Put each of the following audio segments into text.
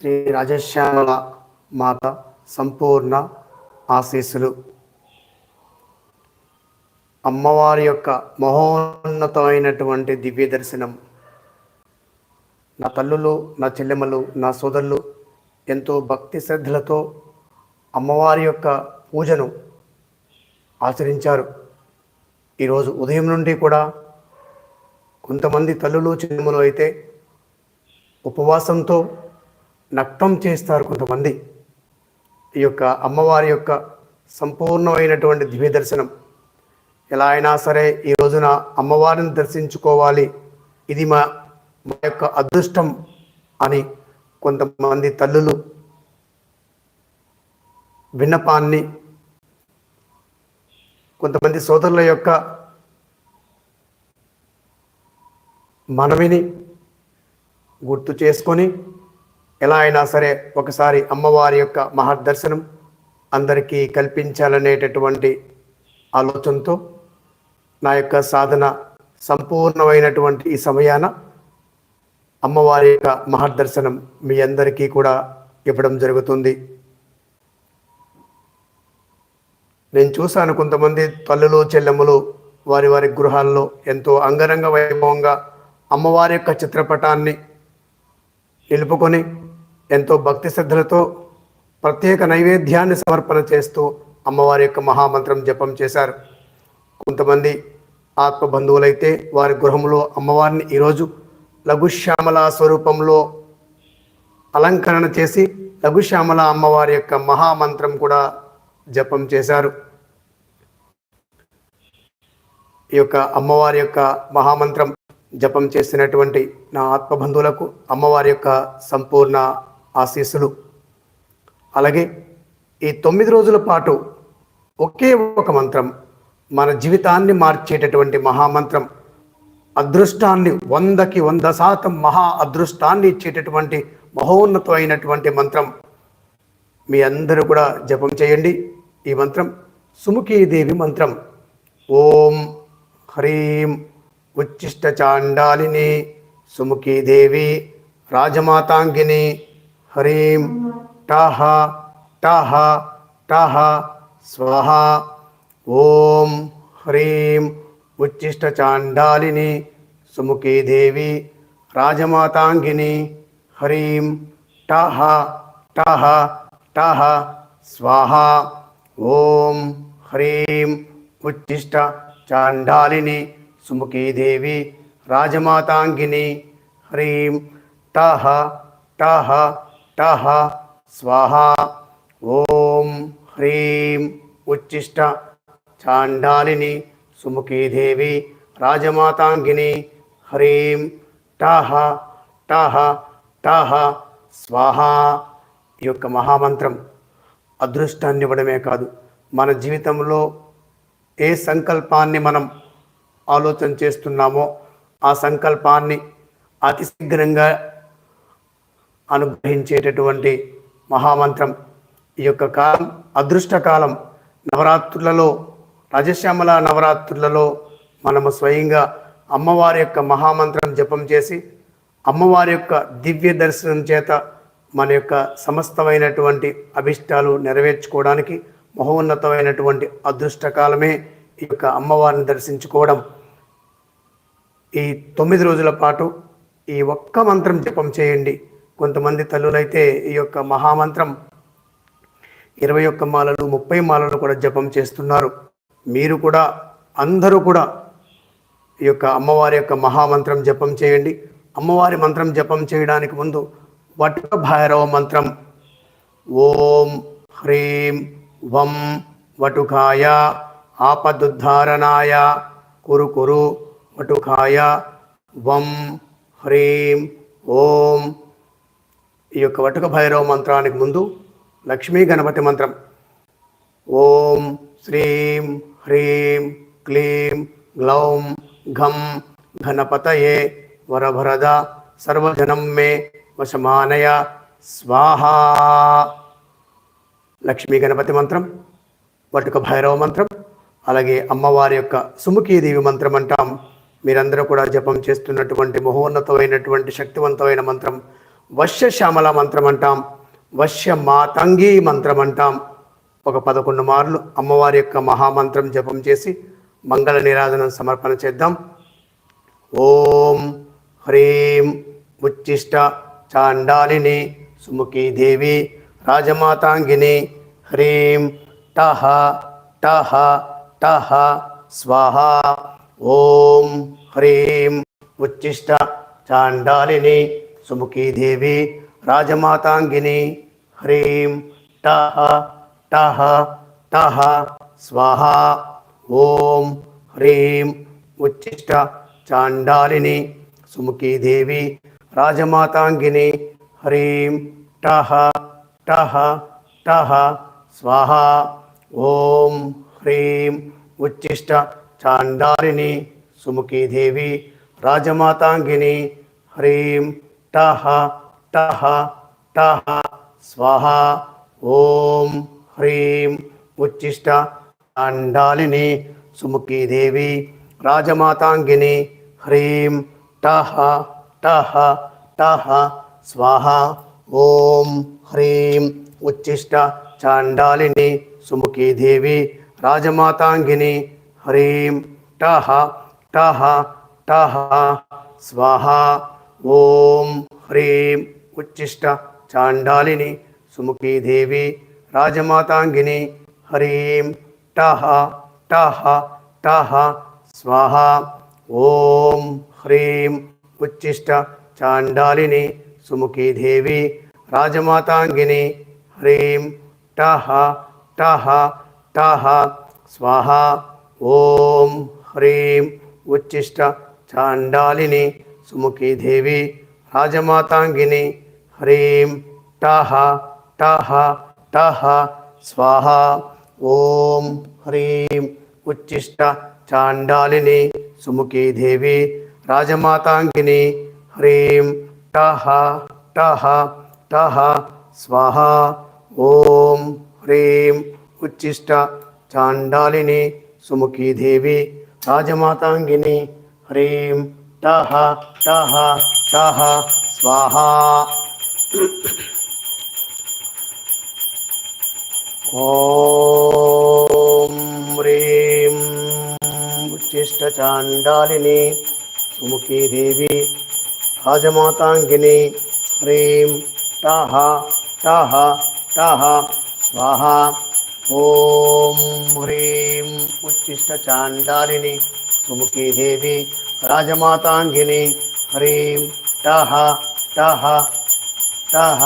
శ్రీ రాజశ్యామల మాత సంపూర్ణ ఆశీస్సులు. అమ్మవారి యొక్క మహోన్నతమైనటువంటి దివ్య దర్శనం. నా తల్లులు నా చెల్లెమ్మలు నా సోదరులు ఎంతో భక్తి శ్రద్ధలతో అమ్మవారి యొక్క పూజను ఆచరించారు. ఈరోజు ఉదయం నుండి కూడా కొంతమంది తల్లులు చెల్లెమ్మలు అయితే ఉపవాసంతో నక్తం చేస్తారు కొంతమంది. ఈ యొక్క అమ్మవారి యొక్క సంపూర్ణమైనటువంటి దివ్య దర్శనం. ఎలా అయినా సరే ఈ రోజున అమ్మవారిని దర్శించుకోవాలి. ఇది మా మా యొక్క అదృష్టం అని కొంతమంది తల్లులు విన్నపాన్ని కొంతమంది సోదరుల యొక్క మనవిని గుర్తు చేసుకొని ఎలా అయినా సరే ఒకసారి అమ్మవారి యొక్క మహర్దర్శనం అందరికీ కల్పించాలనేటటువంటి ఆలోచనతో నా యొక్క సాధన సంపూర్ణమైనటువంటి ఈ సమయాన అమ్మవారి యొక్క మహర్దర్శనం మీ అందరికీ కూడా ఇవ్వడం జరుగుతుంది. నేను చూశాను కొంతమంది తల్లులు చెల్లెమ్మలు వారి వారి గృహాల్లో ఎంతో అంగరంగ వైభవంగా అమ్మవారి యొక్క చిత్రపటాన్ని నిలుపుకొని ఎంతో భక్తి శ్రద్ధలతో ప్రత్యేక నైవేద్యాన్ని సమర్పణ చేస్తూ అమ్మవారి యొక్క మహామంత్రం జపం చేశారు. కొంతమంది ఆత్మ బంధువులైతే వారి గృహంలో అమ్మవారిని ఈరోజు లఘుశ్యామల స్వరూపంలో అలంకరణ చేసి లఘుశ్యామల అమ్మవారి యొక్క మహామంత్రం కూడా జపం చేశారు. ఈ యొక్క అమ్మవారి యొక్క మహామంత్రం జపం చేసినటువంటి నా ఆత్మబంధువులకు అమ్మవారి యొక్క సంపూర్ణ ఆశీస్సులు. అలాగే ఈ తొమ్మిది రోజుల పాటు ఒకే ఒక మంత్రం మన జీవితాన్ని మార్చేటటువంటి మహామంత్రం అదృష్టాన్ని వందకి వంద శాతం మహా అదృష్టాన్ని ఇచ్చేటటువంటి మహోన్నతమైనటువంటి మంత్రం. మీ అందరూ కూడా జపం చేయండి. ఈ మంత్రం సుముఖీదేవి మంత్రం. ఓం హ్రీం ఉచ్చిష్ట చాండాలిని సుముఖీదేవి రాజమాతాంగిని హ్రీం టహ టహ టహ స్వహ ఓం హ్రీం ఉచ్చిష్ట చాండాలిని సుముఖీదేవి రాజమాతాంగిని హ్రీం టహ టహ టహ స్వాహ ఓం హ్రీం ఉచ్చిష్ట చాండాలిని సుముఖీదేవి రాజమాతాంగిని హ్రీం టహ టహ టహ స్వాహ. ఓం హ్రీం ఉచ్చిష్ట చాండాలిని సుముఖీదేవి రాజమాతాంగిని హ్రీం టహ టహ టహ స్వాహ ఈ యొక్క మహామంత్రం అదృష్టాన్ని ఇవ్వడమే కాదు. మన జీవితంలో ఏ సంకల్పాన్ని మనం ఆలోచన చేస్తున్నామో ఆ సంకల్పాన్ని అతి శీఘ్రంగా అనుగ్రహించేటటువంటి మహామంత్రం. ఈ యొక్క కాలం అదృష్టకాలం నవరాత్రులలో రజశ్యామల నవరాత్రులలో మనము స్వయంగా అమ్మవారి యొక్క మహామంత్రం జపం చేసి అమ్మవారి యొక్క దివ్య దర్శనం చేత మన యొక్క సమస్తమైనటువంటి అభిష్టాలు నెరవేర్చుకోవడానికి మహోన్నతమైనటువంటి అదృష్టకాలమే ఈ యొక్క అమ్మవారిని దర్శించుకోవడం. ఈ తొమ్మిది రోజుల పాటు ఈ ఒక్క మంత్రం జపం చేయండి. కొంతమంది తల్లులైతే ఈ యొక్క మహామంత్రం ఇరవై ఒక్క మాలలు ముప్పై మాలలు కూడా జపం చేస్తున్నారు. మీరు కూడా అందరూ కూడా ఈ యొక్క అమ్మవారి యొక్క మహామంత్రం జపం చేయండి. అమ్మవారి మంత్రం జపం చేయడానికి ముందు వటుక భైరవ మంత్రం ఓం హ్రీం వం వటుకాయ ఆపదుద్ధారణాయ కురు కురు వటుకాయ వం హ్రీం ఓం ఈ యొక్క వటుక భైరవ మంత్రానికి ముందు లక్ష్మీ గణపతి మంత్రం. ఓం శ్రీం హ్రీం క్లీం గ్లౌం ఘం ఘనపతయే వరభరద సర్వజనం మే వశమానయ స్వాహా. లక్ష్మీ గణపతి మంత్రం వటుక భైరవ మంత్రం అలాగే అమ్మవారి యొక్క సుముఖీదేవి మంత్రం అంటాం. మీరందరూ కూడా జపం చేస్తున్నటువంటి మహోన్నతమైనటువంటి శక్తివంతమైన మంత్రం శ్యామల మంత్రం అంటాం వశ్య మాతంగి మంత్రం అంటాం. ఒక పదకొండు మార్లు అమ్మవారి యొక్క మహామంత్రం జపం చేసి మంగళ నిరాధనం సమర్పణ చేద్దాం. ఓం హ్రీం ఉచ్చిష్ట చాండాలిని సుముఖీ దేవి రాజమాతాంగిని. హ్రీం టహ టహ టహ స్వాహ. ఓం హ్రీం ఉచ్చిష్ట చాండాలిని సుముఖీ దేవి రాజమాతాంగిని హ్రీం టహ టహ టహ స్వాహ ఓం హ్రీం ఉచ్చిష్ట చాండాలిని సుముఖీ దేవి రాజమాతాంగిని హ్రీం టహ టహ టహ స్వాహ ఓం హ్రీం ఉచ్చిష్ట చాండాలిని సుముఖీ దేవి రాజమాతాంగిని హ్రీం టహ టహ టహ స్వాహ ఓం హ్రీం ఉచ్చిష్ట చాండాలిని సుముఖీ దేవి రాజమాతాంగిని హ్రీం టహ టహ టహ స్వాహ ఓం హ్రీం ఉచ్చిష్ట చాండాలిని సుముఖీ దేవి రాజమాతాంగిని హ్రీం టహ టహ టహ స్వాహ ఓం హ్రీం ఉచ్చిష్ట చాండాలిని సుముఖీ దేవి రాజమాతాంగిని హ్రీం టహ టహ టహ స్వాహ ఓం హ్రీం ఉచ్చిష్ట చాండాలిని సుముఖీ దేవి రాజమాతాంగిని హ్రీం టహ టహ టహ స్వాహ ఓం హ్రీం ఉచ్చిష్ట చాండాలిని సుముఖీ దేవి రాజమాతాంగిని హ్రీం టహ టహ టహ స్వాహ ఓం హ్రీం ఉచ్చిష్ట చాండాలిని సుముఖీ దేవి రాజమాతాంగిని హ్రీం టహ టహ టహ స్వాహ ఓం హ్రీం ఉచ్చిష్ట చాండాలిని సుముఖీ దేవి రాజమాతాంగిని హ్రీం టహ టహ టహ స్వాహ ఓం హ్రీం ఉచ్చిష్ట చాండాలిని సుముఖీ దేవి రాజమాతాంగిని హ్రీం టహ టహ టహ స్వాహ ఓం హ్రీం ఉచ్చిష్ట చాండాలిని సుముఖీ దేవి రాజమాతాంగిని హ్రీం టహ టహ టహ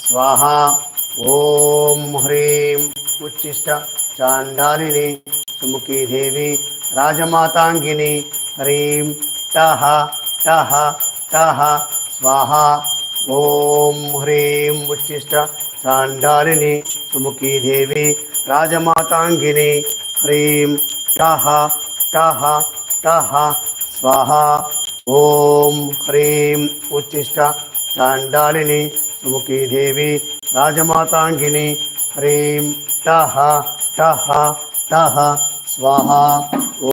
స్వాహ ఓం హ్రీం ఉచ్చిష్ట చాండాలిని సుముఖీ దేవి రాజమాతాంగిని హ్రీం టహ టహ టహ స్వాహ ఓం హ్రీం ఉచ్చిష్ట చాండాలిని సుముఖీ దేవి రాజమాతాంగిని హ్రీం టహ టహ టహ స్వాహ ఓం హ్రీం ఉచ్చిష్ట చాండాలిని సుముఖీ దేవి రాజమాతాంగిని హ్రీం టహ టహ టహ స్వాహ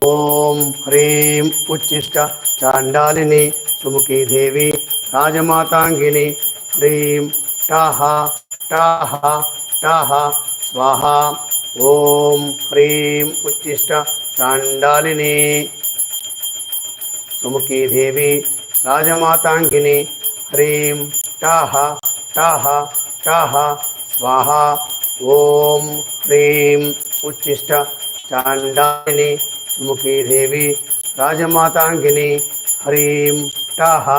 ఓం హ్రీం ఉచ్చిష్ట చాండాలిని సుముఖీ దేవి రాజమాతాంగిని హ్రీం టహ టహ టహ స్వాహ ఓం హ్రీం ఉచ్చిష్ట చాండాలిని సుముఖీ దేవి రాజమాతాంగిని హ్రీం టహ టహ టహ స్వాహ ఓం హ్రీం ఉచ్చిష్ట చాండాలిని సుముఖీ దేవి రాజమాతాంగిని హ్రీం టహ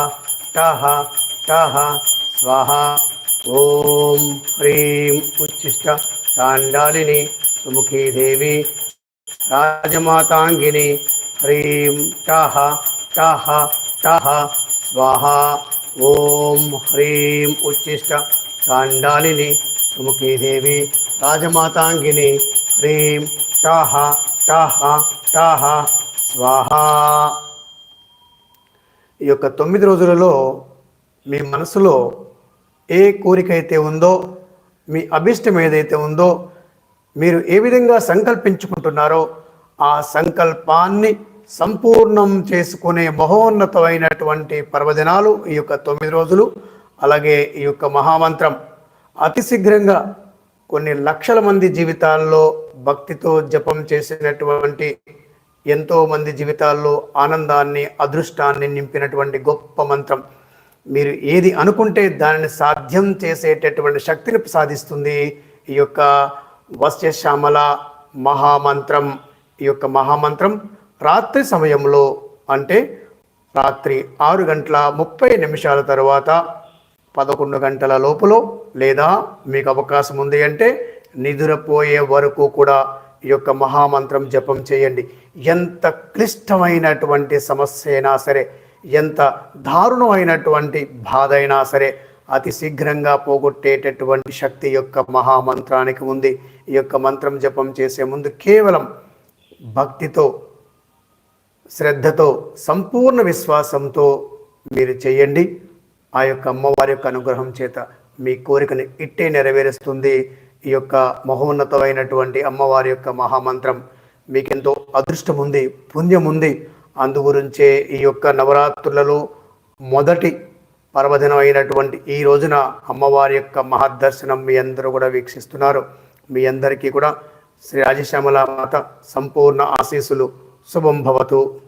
టహ టహ స్వాహ ఓం హ్రీం ఉచ్చిష్ట చాండాలిని సుముఖీ దేవి రాజమాతాంగిని హ్రీం టహ టహ స్వాహా. స్వాహ ఓం హ్రీం ఉచ్చిష్ట కాండాలిని సుముఖీదేవి రాజమాతాంగిని హ్రీం టహ టహ టహ స్వాహ. ఈ యొక్క తొమ్మిది రోజులలో మీ మనసులో ఏ కోరిక అయితే ఉందో మీ అభిష్టం ఏదైతే ఉందో మీరు ఏ విధంగా సంకల్పించుకుంటున్నారో ఆ సంకల్పాన్ని సంపూర్ణం చేసుకునే మహోన్నతమైనటువంటి పర్వదినాలు ఈ యొక్క తొమ్మిది రోజులు అలాగే ఈ యొక్క మహామంత్రం. అతి శీఘ్రంగా కొన్ని లక్షల మంది జీవితాల్లో భక్తితో జపం చేసినటువంటి ఎంతో మంది జీవితాల్లో ఆనందాన్ని అదృష్టాన్ని నింపినటువంటి గొప్ప మంత్రం. మీరు ఏది అనుకుంటే దానిని సాధ్యం చేసేటటువంటి శక్తిని సాధిస్తుంది ఈ యొక్క వస్యశ్యామల మహామంత్రం. ఈ యొక్క మహామంత్రం రాత్రి సమయంలో అంటే రాత్రి ఆరు గంటల ముప్పై నిమిషాల తర్వాత పదకొండు గంటల లోపల లేదా మీకు అవకాశం ఉంది అంటే నిద్రపోయే వరకు కూడా ఈ యొక్క మహామంత్రం జపం చేయండి. ఎంత క్లిష్టమైనటువంటి సమస్య అయినా సరే ఎంత దారుణమైనటువంటి బాధ అయినా సరే అతి శీఘ్రంగా పోగొట్టేటటువంటి శక్తి యొక్క మహామంత్రానికి ఉంది. ఈ యొక్క మంత్రం జపం చేసే ముందు కేవలం భక్తితో శ్రద్ధతో సంపూర్ణ విశ్వాసంతో మీరు చేయండి. ఆ యొక్క అమ్మవారి యొక్క అనుగ్రహం చేత మీ కోరికను ఇట్టే నెరవేరుస్తుంది. ఈ యొక్క మహోన్నతమైనటువంటి అమ్మవారి యొక్క మహామంత్రం మీకెంతో అదృష్టం ఉంది పుణ్యం ఉంది అందు గురించే ఈ యొక్క నవరాత్రులలో మొదటి పర్వదినం అయినటువంటి ఈ రోజున అమ్మవారి యొక్క మహదర్శనం మీ అందరూ కూడా వీక్షిస్తున్నారు. మీ అందరికీ కూడా శ్రీ రాజశ్యామల మాత సంపూర్ణ ఆశీస్సులు శుభం భవతు.